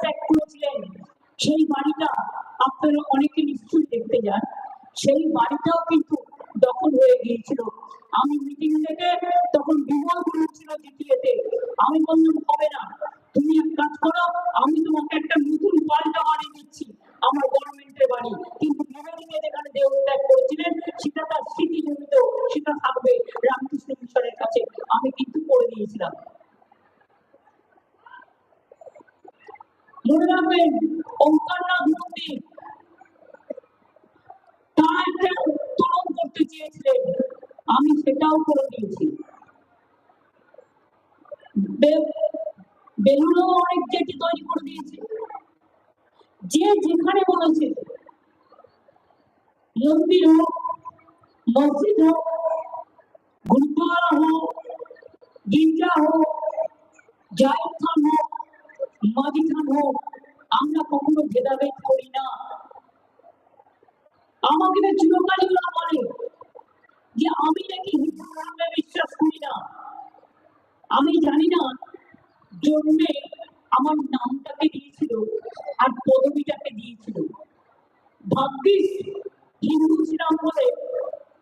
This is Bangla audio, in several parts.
ত্যাগ করেছিলেন সেই বাড়িটা আপনারা অনেকে নিশ্চয়ই দেখতে যান। সেই বাড়িটাও কিন্তু দখল হয়ে গিয়েছিল। আমি মিটিং থেকে তখন বিমল করেছিল দ্বিতীয়তে, আমি বললাম, হবে না। তুমি এক কাজ করো, আমি তোমাকে একটা নতুন পাল্টা বাড়ি দিচ্ছি, আমার গভর্নমেন্টের বাড়ি। কিন্তু বিরোধীকে যেখানে দেহ ত্যাগ করেছিলেন, সেটা তার স্মৃতি জমিত সেটা থাকবে রামকৃষ্ণ মিশনের কাছে। আমি কিন্তু করে দিয়েছিলাম। মনে রাখবেন ওঙ্কারনাথ মন্দির একটা উত্তরণ করতে চেয়েছিলেন আমি সেটাও করে দিয়েছি। বে- বেলুড়ও অনেক জেটি তৈরি করে দিয়েছে। যে যেখানে বলেছে, মন্দির হোক, মসজিদ হোক, গুরুদ্বারা হোক, গির্জা হোক জায়েদ খান হোক আমরা কখনো ভেদাভেদ করি না। আমাকে চিরকালই ওরা বলে যে আমি নাকি হিন্দু ধর্মে বিশ্বাস করি না। আমি জানি না জন্মে আমার নামটাকে দিয়েছিল আর পদবিটাকে দিয়েছিল। ভাগ্যিস হিন্দু ছিলাম বলে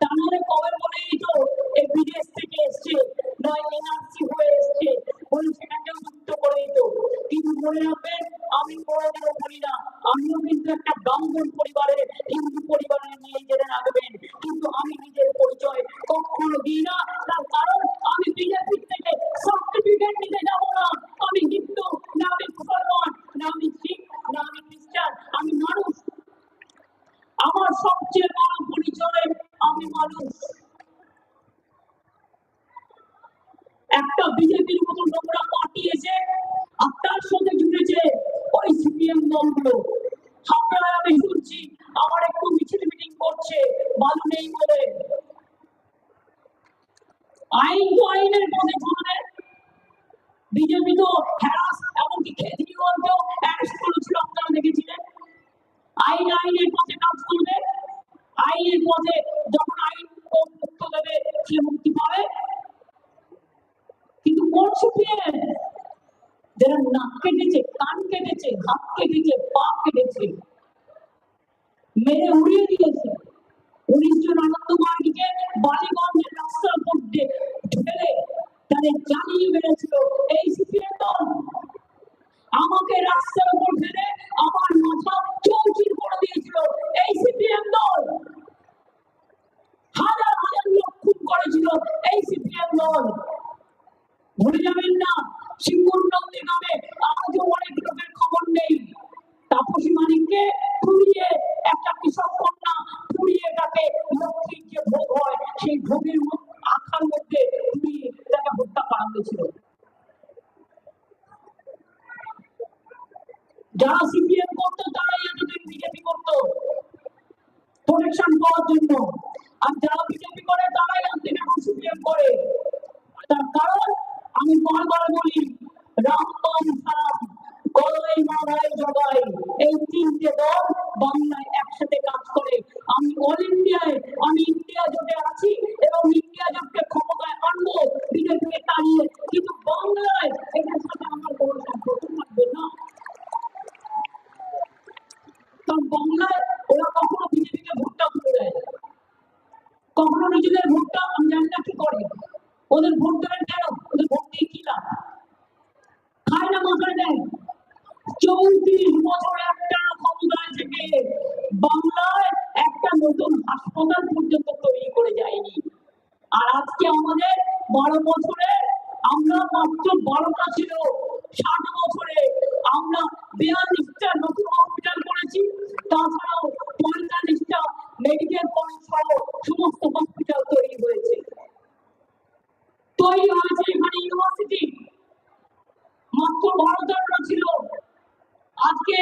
তা নাহলে কবে বলেই তো এই বিদেশ থেকে এসছে। নয় এনআরসি হয়ে এসছে। বলে সেটাকেও যুক্ত করে দিত। কিন্তু মনে রাখবেন, আমি কোনোদিনও বলি না। আমিও কিন্তু একটা ব্রাহ্মণ পরিবারের হিন্দু পরিবারের নিয়ে জেনে রাখবেন। কিন্তু আমি নিজের পরিচয় কখনো দিই না। তার কারণ, আমি বিজেপির থেকে সার্টিফিকেট নিতে যাব না। আমি হিন্দু, না আমি মুসলমান, না আমি শিখ, না আমি খ্রিস্টান, আমি মানুষ। আমার সবচেয়ে বড় পরিচয় আমি মানুষ। একটা বিজেপির মতো নোংরা পার্টি এসে আপনার সঙ্গে জুড়েছে ওই সিপিএম দলগুলো আপনারা আমি শুনছি আমার একটু মিছিল মিটিং করছে ভালো নেই বলে আইন তো আইনের পথে চলবে বিজেপি তো হ্যারাস এমনকি কেজরিওয়ালকেও অ্যারেস্ট করেছিল আপনারা দেখেছিলেন আইন আইনের পথে কাজ করবে আইনের পথে যখন আইন ও মুক্ত দেবে সে মুক্তি পাবে কিন্তু কোন সিপিএম যারা নাক কেটেছে কান কেটেছে হাত কেটেছে পা কেটেছে মেরে উড়িয়ে দিয়েছে জন আনন্দ বালিগঞ্জের রাস্তার দিয়ে ঢেলে তাদের জ্বালিয়ে মেরেছিল এই সিপিএম দল আমাকে রাস্তার উপর ফেলে আমার মাথা চৌচির করে দিয়েছিল এই সিপিএম দল হাজার হাজার লোক খুন করেছিল এই সিপিএম দল ভুলে যাবেন না সিঙ্গুর নন্দী নামে আজও অনেক লোকের খবর নেই। তাপসী মানিককে পুড়িয়ে একটা কৃষক কন্যা পুড়িয়ে তাকে লক্ষ্মীর যে ভোগ হয়, সেই ভোগের আখার মধ্যে পুড়িয়ে তাকে হত্যা করা হয়েছিল যারা সিপিএম করতো, তারাই এতদিন বিজেপি করতো। প্রোটেকশন পাওয়ার জন্য। আর যারা বিজেপি করে, তারাই আজকে এখন সিপিএম করে। তার কারণ আমি বারবার বলি রামবাম সারাম গলাই মারাই জগাই এই তিনটে দল বাংলায় একসাথে কাজ করে। আমি অল ইন্ডিয়ায় আমি ইন্ডিয়া জোটে আছি এবং ইন্ডিয়া জোটকে ক্ষমতায় আনব, বিজেপিকে তাড়িয়ে কিন্তু বাংলায় এটার সাথে আমার কোনো সম্পর্ক থাকবে না। কারণ বাংলায় ওরা কখনো বিজেপিকে ভোটটা তুলে দেয় কখনো নিজেদের ভোটটা, আমি জানি না কি করে। ওদের ভোট দেবেন কেন? ওদের ভোট দিয়ে কি খায় না মাথায় দেয়। চৌত্রিশ বছর একটা নতুন হাসপাতাল পর্যন্ত তৈরি করে যায়নি। আর আজকে আমাদের বারো বছরে হসপিটাল করেছি। তাছাড়াও পঁয়তাল্লিশটা মেডিকেল কলেজ সহ সমস্ত হসপিটাল তৈরি হয়েছে। তৈরি হয়েছে এখানে ইউনিভার্সিটি মাত্র বারো ছিল। আজকে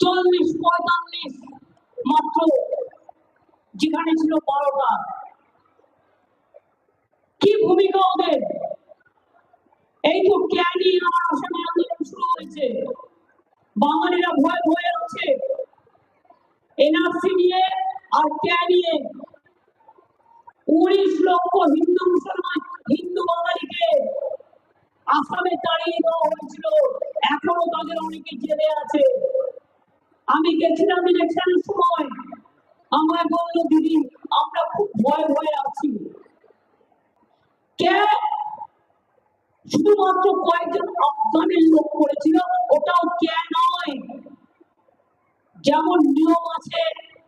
চল্লিশ, পঁয়তাল্লিশ মাত্র যেখানে ছিল বারোটা কি ভূমিকা ওদের? এই তো ক্যানি আসামে আন্দোলন শুরু হয়েছে। বাঙালিরা ভয়ে ভয়ে আছে। এনআরসি নিয়ে আর ক্যা নিয়ে। উনিশ লক্ষ হিন্দু মুসলমান, হিন্দু বাঙালিকে আসামে তাড়িয়ে দেওয়া হয়েছিল। এখনও তাদের অনেকে জেলে আছে। আমি গেছিলাম ইলেকশনের সময়। আমায় বলল, দিদি, আমরা খুব ভয় ভয়ে আছি। কে? শুধুমাত্র কয়েকজন আফগানের লোক করেছিল ওটাও কে নয়। যেমন নিয়ম আছে,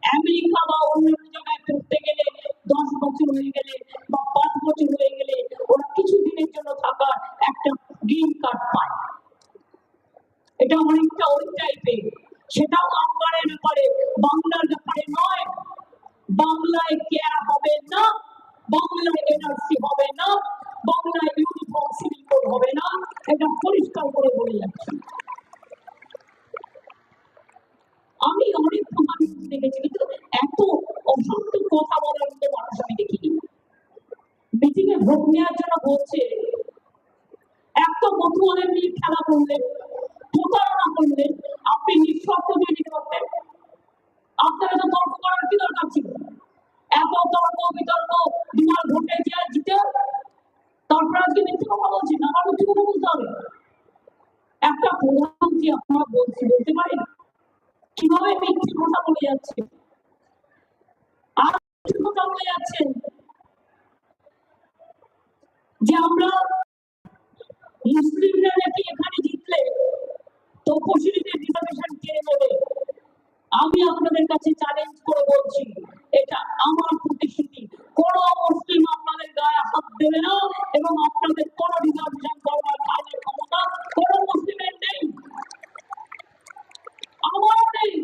আমেরিকা বা অন্যান্য জায়গায় করতে গেলে দশ বছর হয়ে গেলে বা পাঁচ বছর হয়ে গেলে ওরা কিছু দিনের জন্য থাকার একটা গ্রিন কার্ড পায়। এটা অনেকটা ওই টাইপের সেটাও আফগানের ব্যাপারে, বাংলার ব্যাপারে নয়। বাংলায় কেয়া হবে না, বাংলায় এনআরসি হবে না, বাংলায় ইউনিফর্ম সিভিল কোড হবে না। এটা পরিষ্কার করে বলে যাচ্ছি। আমি অনেক মানুষ দেখেছি, কিন্তু এত অসত্য কথা বলার মতো মানুষ আমি দেখিনি। মিটিং এ ভোট নেওয়ার জন্য বলছে, এত মতুয়াদের নিয়ে খেলা করলেন প্রতারণা করলেন আপনি নিঃশর্ত দিয়ে নিতে পারতেন। আপনার এত তর্ক করার কি দরকার ছিল? এত তর্ক বিতর্ক, বিনা ভোটে যে জিতে, তারপর আজকে মিথ্যে কথা বলছেন, আমার মিথ্যে কথা বলতে হবে। একটা প্রধানমন্ত্রী আপনারা বলছি, বলতে পারেন? কীভাবে মিথ্যে কথা বলে যাচ্ছে? আর কথা বলে যাচ্ছেন যে আমরা মুসলিমরা নাকি এখানে জিতলে তপশিলীদের রিজার্ভেশন কেড়ে নেবে আমি আপনাদের কাছে চ্যালেঞ্জ করে বলছি, এটা আমার প্রতিশ্রুতি। কোন মুসলিম আপনাদের গায়ে হাত দেবে না এবং আপনাদের কোন রিজার্ভেশন করবার কাজের ক্ষমতা কোন মুসলিমের নেই। নেই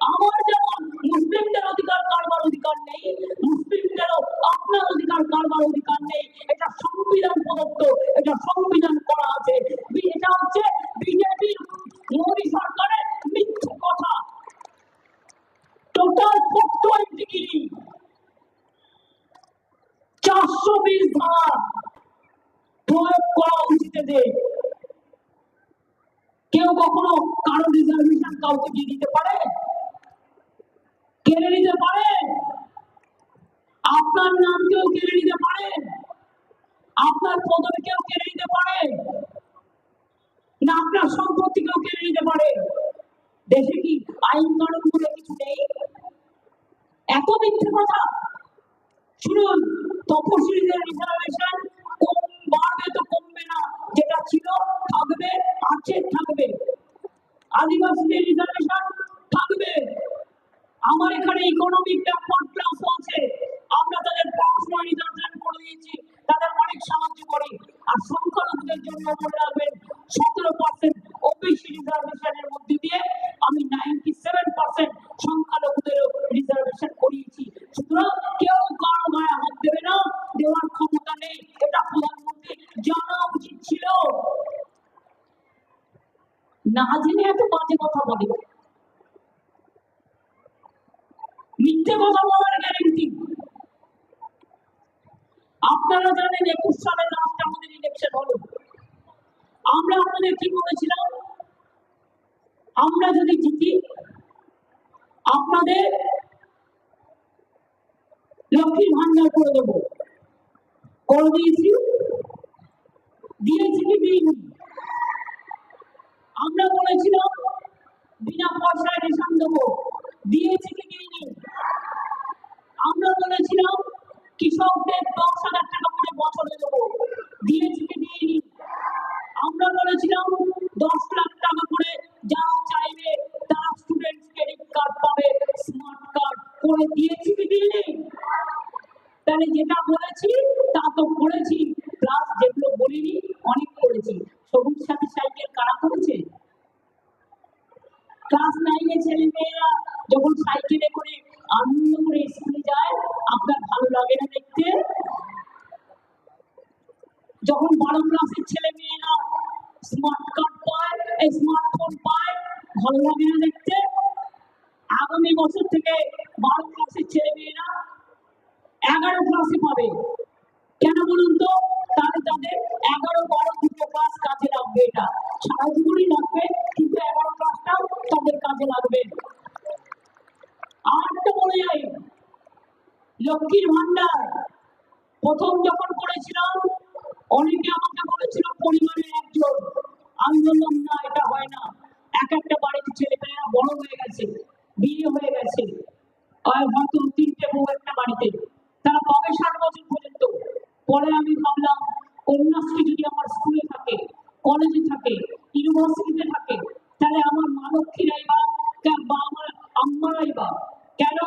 আমার যেমন মুসলিমদের অধিকার কারবার অধিকার নেই মুসলিমদেরও আপনার অধিকার কারবার অধিকার নেই এটা সংবিধান প্রদত্ত এটা সংবিধান করা আছে এটা হচ্ছে বিজেপির মোদী সরকারের মিথ্যে কথা টোটাল ফোর টোয়েন্টি চারশো বিশ ধারা প্রয়োগ করা উচিত কেউ কখনো কারও রিজার্ভেশন কাউকে দিয়ে দিতে পারে? কেড়ে নিতে পারে? আপনার নাম কেউ কেড়ে নিতে পারে? আপনার পদবি কেউ কেড়ে নিতে পারে? না, আপনার সম্পত্তি কেউ কেড়ে নিতে পারে? দেশে কি আইন কানুন বলে কিছু নেই? এত মিথ্যে কথা? শুনুন, তপশিলীদের রিজার্ভেশন বাড়বে তো কমবে না। যেটা ছিল, থাকবে, আছে, থাকবে। আদিবাসীদের রিজার্ভেশন থাকবে। আমার এখানে ইকোনমিক ব্যাকওয়ার্ড ক্লাস আছে। আমরা তাদের পড়াশোনা রিজার্ভেশন করে দিয়েছি। তাদের অনেক সাহায্য করি। আর সংখ্যালঘুদের জন্য মনে রাখবেন, সতেরো পার্সেন্ট ওবিসি রিজার্ভেশনের মধ্যে দিয়ে আমি নাইনটি সেভেন পার্সেন্ট সংখ্যালঘুদেরও রিজার্ভেশন করিয়েছি সুতরাং কেউ কারও গায়ে হাত দেবে না দেওয়ার ক্ষমতা নেই এটা প্রধানমন্ত্রী জানা উচিত ছিল না জেনে এত বাজে কথা বলে মিথ্যে কথা বলার গ্যারেন্টি আপনারা জানেন একুশ সালের লাস্ট আমাদের ইলেকশন হলো আমরা আপনাদের কি বলেছিলাম? আমরা যদি জিতি, আপনাদের লক্ষ্মীর ভান্ডার করে দেবো। দিয়েছি দিয়েছি কি দিইনি? আমরা বলেছিলাম বিনা পয়সায় রেশন দেবো। দিয়েছি কি দিইনি? আমরা বলেছিলাম কৃষকদের দশ হাজার টাকা করে বছরে দেবো। দিয়েছি কি দিইনি? আমরা বলেছিলাম, দশ লাখ টাকা করে যারা চাইবে, তারা স্টুডেন্ট ক্রেডিট কার্ড পাবে স্মার্ট কার্ড করে দিয়েছি কি দিইনি তাহলে যেটা বলেছি, তা তো করেছি। প্লাস যেগুলো বলিনি, অনেক করেছি। সবুজ সাথী সাইকেল কারা করেছে? ক্লাস নাইনে ছেলে মেয়েরা যখন সাইকেলে করে আনন্দ করে স্কুলে যায়, আপনার ভালো লাগে না দেখতে? যখন বারো ক্লাসের ছেলে মেয়েরা স্মার্ট কার্ড পায়, এই স্মার্টফোন পায়, ভালো লাগে না দেখতে। আগামী বছর থেকে বারো ক্লাসের ছেলে মেয়েরা এগারো ক্লাসে পাবে। কেন বলুন তো? তাহলে তাদের এগারো বারো দুটো ক্লাস কাজে লাগবে এটা। সারা জীবনই লাগবে, কিন্তু এগারো ক্লাসটাও তাদের কাজে লাগবে। আর একটা বলে যাই, লক্ষ্মীর ভান্ডার প্রথম যখন করেছিলাম অনেকে আমাকে বলেছিল, পরিবারে একজন। আমি বললাম না, এটা হয় না। এক একটা বাড়ির ছেলে মেয়েরা বড় হয়ে গেছে, বিয়ে হয়ে গেছে। হয়তো তিনটে বউ একটা বাড়িতে। তারা ষাট বছর পর্যন্ত। পরে আমি ভাবলাম, কন্যাশ্রী যদি আমার স্কুলে থাকে, কলেজে থাকে, ইউনিভার্সিটিতে থাকে, তাহলে আমার মা বা বা আমার আম্মারাই বা কেন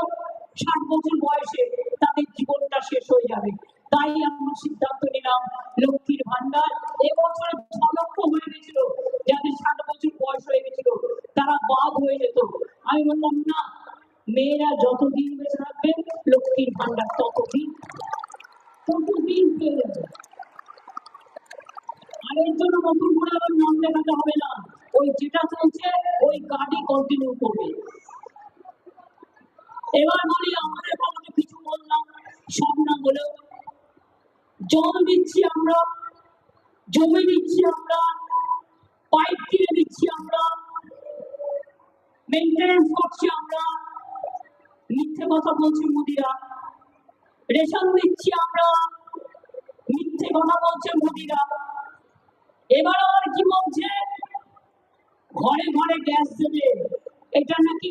ষাট বছর বয়সে তাদের জীবনটা শেষ হয়ে যাবে? তাই আমার সিদ্ধান্ত লক্ষ্মীর ভান্ডার এবছরে ছ হয়ে গেছিল, যাদের ষাট বছর বয়স হয়ে গেছিল, তারা বাদ হয়ে যেত। আমি বললাম, না, মেয়েরা যতদিন বেঁচে থাকবে, লক্ষ্মীর ভান্ডার ততদিন ততদিন পেয়ে আর এর জন্য নতুন করে আবার নাম লেখাতে হবে না। ওই যেটা চলছে, ওই গাড়ি কন্টিনিউ করবে। এবার বলি আমাদের খবরে কিছু বললাম সব না বলেও জল দিচ্ছি আমরা, জমি দিচ্ছি আমরা, পাইপ কিনে দিচ্ছি আমরা মেনটেন্স করছি আমরা। মিথ্যে কথা বলছি মোদিরা। রেশন দিচ্ছি আমরা। মিথ্যে কথা বলছে মোদিরা। এবার আবার কি বলছে? ঘরে ঘরে গ্যাস দেবে। এটা নাকি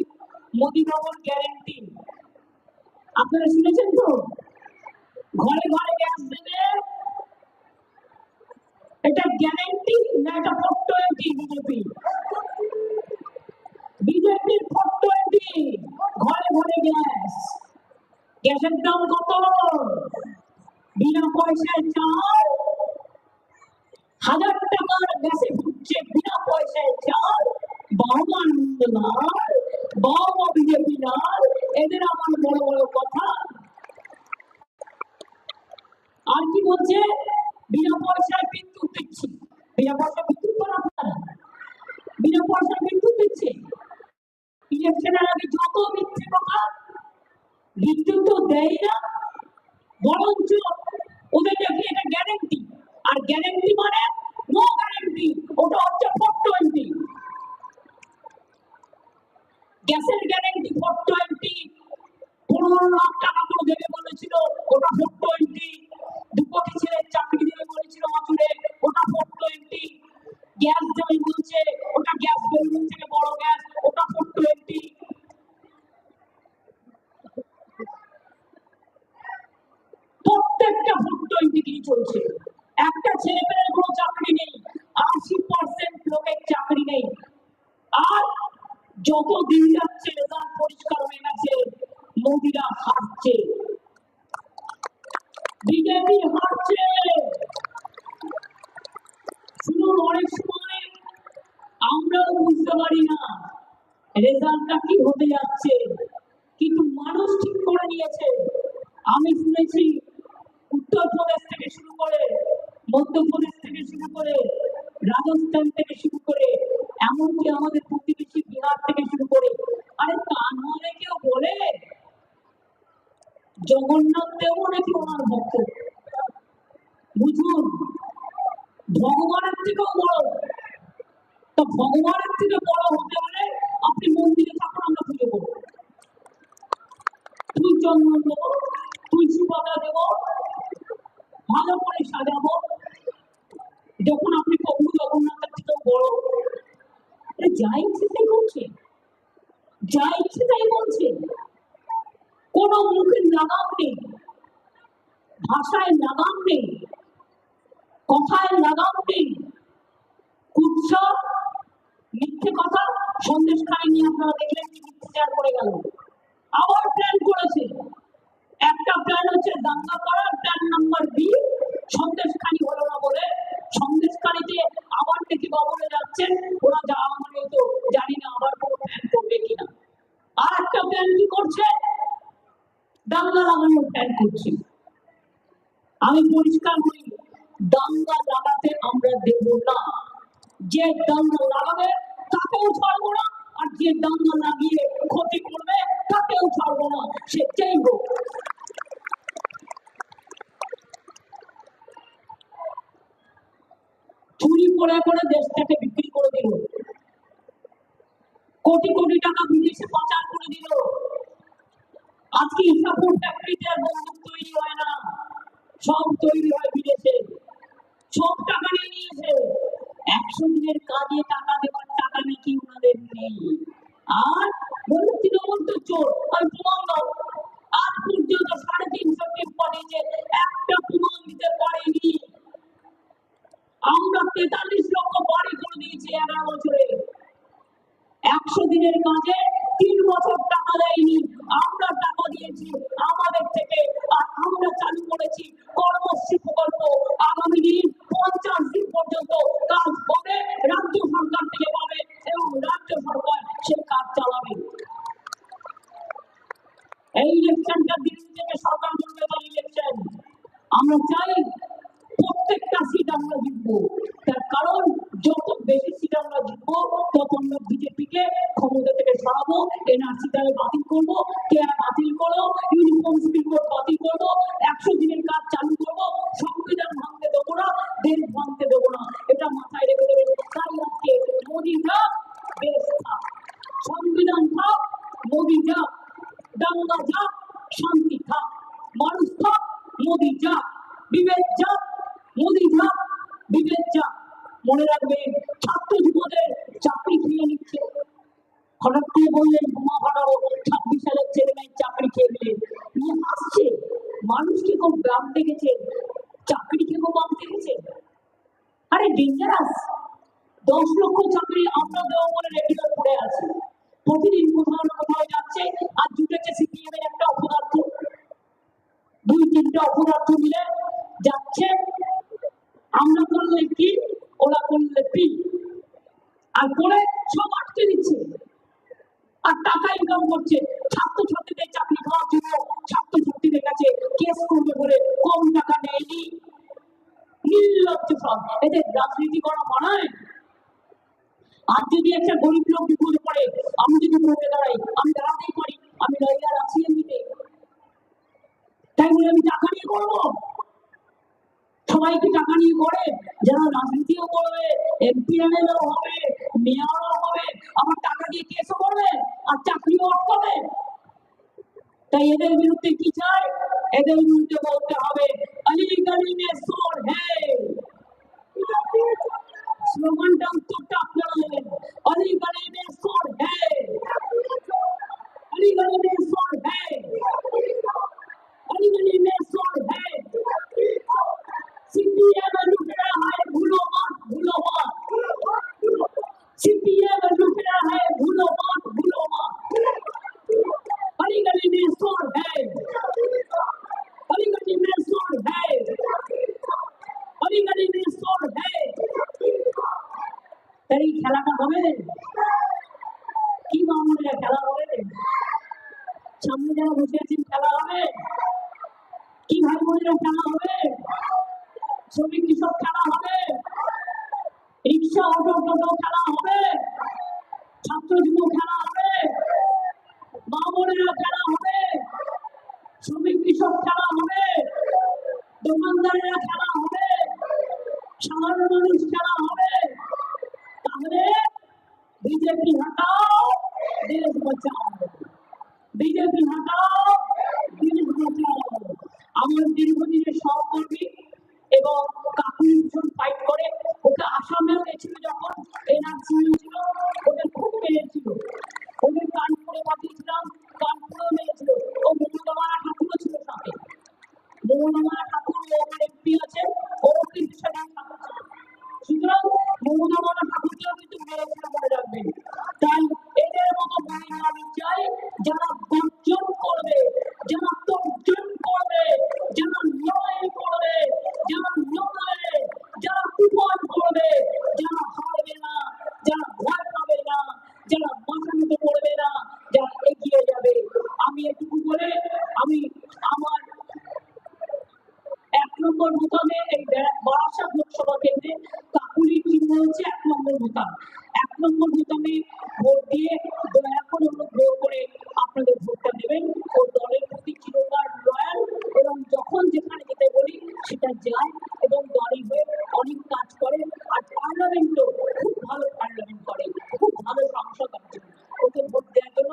মোদি বাবুর গ্যারেন্টি আপনারা শুনেছেন তো? ঘরে ঘরে গ্যাস দেবে। এটা গ্যারেন্টি না এটা ফটো এমপি বিজেপি বিজেপির ফটো এমপি ঘরে ঘরে গ্যাস গ্যাসের দাম কত? বিনা পয়সায় চাল। হাজার টাকার গ্যাসে ঢুকছে বিনা পয়সায় চাল। বাবা নন্দলাল বাবা বিজেপি লাল, এদের আমার বড় বড় কথা। আর কি বলছে? বিনা পয়সায় বিদ্যুৎ দিচ্ছি। বিনা পয়সায় বিদ্যুৎ করা বিনা পয়সায় বিদ্যুৎ দিচ্ছে। ইলেকশনের আগে যত মিথ্যে কথা, বিদ্যুৎ তো দেয় না। বরঞ্চ ওদের নাকি এটা গ্যারেন্টি আর গ্যারেন্টি মানে নো গ্যারেন্টি ওটা হচ্ছে ফোর টোয়েন্টি গ্যাসের গ্যারেন্টি ফোর টোয়েন্টি পনেরো লাখ টাকা করে দেবে বলেছিল, ওটা ফোর টোয়েন্টি গ্যাস দেবে বলছে ওটা গ্যাস বেলুন থেকে বড় গ্যাস ওটা ফোর টোয়েন্টি প্রত্যেকটা ফোর টোয়েন্টি দিয়ে চলছে একটা ছেলে মেয়ের কোনো চাকরি নেই আশি পার্সেন্ট লোকের চাকরি নেই আর যত দিন যাচ্ছে রেজাল্ট পরিষ্কার হয়ে গেছে মোদিরা হারছে বিজেপি হারছে শুনুন অনেক সময় আমরাও বুঝতে পারি না। রেজাল্টটা কি হতে যাচ্ছে? কিন্তু মানুষ ঠিক করে নিয়েছে। আমি শুনেছি উত্তরপ্রদেশ থেকে শুরু করে মধ্যপ্রদেশ থেকে শুরু করে, রাজস্থান থেকে শুরু করে, এমনকি আমাদের প্রতিবেশী বিহার থেকে শুরু করে। আরে তা নাহলে কেউ বলে। জগন্নাথ দেবও নাকি ওনার ভক্ত। বুঝুন, ভগবানের থেকেও বড়। তো ভগবানের থেকে বড় হতে হলে আপনি মন্দিরে থাকুন, আমরা পুজো করব তুই চন্দন দেবো তুলসী পাতা দেবো, ভালো করে সাজাবো। যখন আপনি প্রভু জগন্নাথের থেকেও বড় যা ইচ্ছে তাই করছে, যা ইচ্ছে তাই বলছে কোনো মুখের লাগাম নেই, ভাষায় লাগাম নেই, কথায় লাগাম নেই, কুৎসা মিথ্যে কথা, সন্দেশ নিয়ে আপনারা দেখলেন মিথ্যাচার করে গেল। আবার প্ল্যান করেছে। একটা প্ল্যান হচ্ছে দাঙ্গা করার প্ল্যান নাম্বার বি সন্দেশখানি হলো না বলে। সন্দেশখানিতে আবার নাকি বাবুরে যাচ্ছেন ওরা যাওয়া মানে তো জানি না আবার কোনো প্ল্যান করবে কিনা। আর একটা প্ল্যান কি করছে? দাঙ্গা লাগানোর প্ল্যান করছে। আমি পরিষ্কার করি দাঙ্গা লাগাতে আমরা দেব না। যে দাঙ্গা লাগাবে তাকেও ছাড়বো না। আর যে দাঙ্গা লাগিয়ে ক্ষতি করবে তাকেও ছাড়বো না। সে যেই চুরি করে করে দেশটাকে বিক্রি করে দিল। কোটি কোটি টাকা বিদেশে পাচার করে দিল। আজকে ইসাপুর ফ্যাক্টরিতে আর বন্দুক তৈরি হয় না। সব তৈরি হয় বিদেশে। সব টাকা নিয়ে নিয়েছে। একশো দিনের কাজে টাকা দেওয়ার টাকা ওনাদের নেই আর তৃণমূল তো চোর আর প্রমাণ দাও আজ পর্যন্ত সাড়ে তিনশো পরে যে একটা প্রমাণ দিতে পারেনি আমরা তেতাল্লিশ লক্ষ বাড়ি করে দিয়েছি এগারো বছরে। একশো দিনের কাজে তিন বছর টাকা দেয়নি। আমরা টাকা দিয়েছি, আমাদের থেকে, আর আমরা চালু করেছি কর্মশ্রী প্রকল্প আগামী দিন পঞ্চাশ দিন পর্যন্ত কাজ হবে, রাজ্য সরকার থেকে পাবে এবং রাজ্য সরকার সে কাজ চালাবে। এই ইলেকশনটা দিল্লি থেকে সরকার ইলেকশন আমরা চাই প্রত্যেকটা সিট আমরা জিতবো। তার কারণ, যত বেশি সিট আমরা জিতবো, তত আমরা বিজেপিকে ক্ষমতা থেকে সরাবো এনআরসি তাহলে বাতিল করব কেয়ার বাতিল করব ইউনিফর্ম সিভিল কোড বাতিল করব, একশো দিনের কাজ চালু করব, সংবিধান ভাঙতে দেবো না, দেশ ভাঙতে দেবো না। এটা মাথায় রেখে দেবেন তাই আজকে। মোদী থাক দেশ থাক। সংবিধান থাক, মোদী যাক দাঙ্গা যাক, শান্তি থাক। মানুষ থাক, মোদী যাক। বিবেক যাক মোদী যাক বিবেক যাক মনে রাখবেন ছাত্র যুবদের চাকরি খেয়ে নিচ্ছে। হঠাৎ করে বললেন ছাব্বিশ সালের ছেলে চাকরি খেয়ে আসছে। মানুষ কি খুব গ্রাম দেখেছে? চাকরি খেয়ে খুব বাম দেখেছে? আরে ডেঞ্জারাস দশ লক্ষ চাকরি আমরা দেবো বলে রেডিও পড়ে আছে। প্রতিদিন কোথাও না যাচ্ছে আর জুটেছে সিপিএম এর একটা অপদার্থ। দুই তিনটা অপদার্থ মিলে যাচ্ছে আমরা করলে কি? ওরা করলে পি আর করে সব আটকে দিচ্ছে আর টাকা ইনকাম করছে। ছাত্র ছাত্রীদের চাকরি খাওয়ার জন্য ছাত্র ছাত্রীদের কাছে কেস করবে বলে কম টাকা নেয়নি নির্লজ্জ সব। এদের রাজনীতি করা মানায়। আর যদি একটা গরিব লোক বিপদে পড়ে, আমি যদি ভোটে দাঁড়াই, আমি দাঁড়াতেই পারি, আমি লয়ার আছি এমনিতে তাই বলে আমি টাকা নিয়ে করব সবাইকে টাকা নিয়ে করে, যারা রাজনীতিও করবে এমপি এমএলও হবে, মেয়রও হবে, আমার টাকা দিয়ে কেসও করবে আর চাকরিও আটকাবে তাই এদের বিরুদ্ধে কি চাই? এদের বিরুদ্ধে বলতে হবে আলী গলি সোর হ্যায় স্লোগানটা উত্তরটা আপনারা দেবেন। আলী সোর হ্যায় রিক্সা অটো টোটো খেলা হবে ছাত্র যুব খেলা হবে মা বোনেরা খেলা হবে শ্রমিক কৃষক খেলা হবে দোকানদারেরা খেলা হবে সাধারণ মানুষ খেলা হবে তাহলে বিজেপি হটাও দেশ বাঁচাও বিজেপি হটাও দেশ বাঁচাও আমার দীর্ঘদিনের সহকর্মী এবং কাকুর ভীষণ ফাইট করে ওকে আসামেও গেছিল যখন এনআরসি হয়েছিল ওকে খুব মেরেছিল ওকে কানপুরে পাঠিয়েছিলাম কানপুরেও মেরেছিল ও মমতামারা ঠাকুরও ছিল সাথে মমতামারা ঠাকুর ও আমার এমপি আছে ওরও কিন্তু সেখানে ঠাকুর ছিল সুতরাং মমতামারা ঠাকুরকেও কিন্তু মেরেছিল মনে রাখবেন তাই এদের মতো বাহিনী আমি চাই যারা গর্জন করবে যারা তর্জন করবে যারা লড়াই করবে যারা লড়বে যারা কুপন করবে যারা হারবে না যারা ভয় পাবে না যারা মাথামুখে পড়বে না যারা এগিয়ে যাবে আমি এটুকু বলে আমি আমার এক নম্বর বোতামে এই বে- বারাসাত লোকসভা কেন্দ্রে কাকুলির চিহ্ন হচ্ছে এক নম্বর বোতাম পর্যন্ত আমি ভোট দিয়ে দয়া করে অনুগ্রহ করে আপনাদের ভোটটা নেবেন ও দলের প্রতি চিরকার লয়াল এবং যখন যেখানে যেতে বলি সেটা যায় এবং দলের হয়ে অনেক কাজ করে আর পার্লামেন্টও খুব ভালো পার্লামেন্ট করে, খুব ভালো সংসদ আছে। ওকে ভোট দেওয়ার জন্য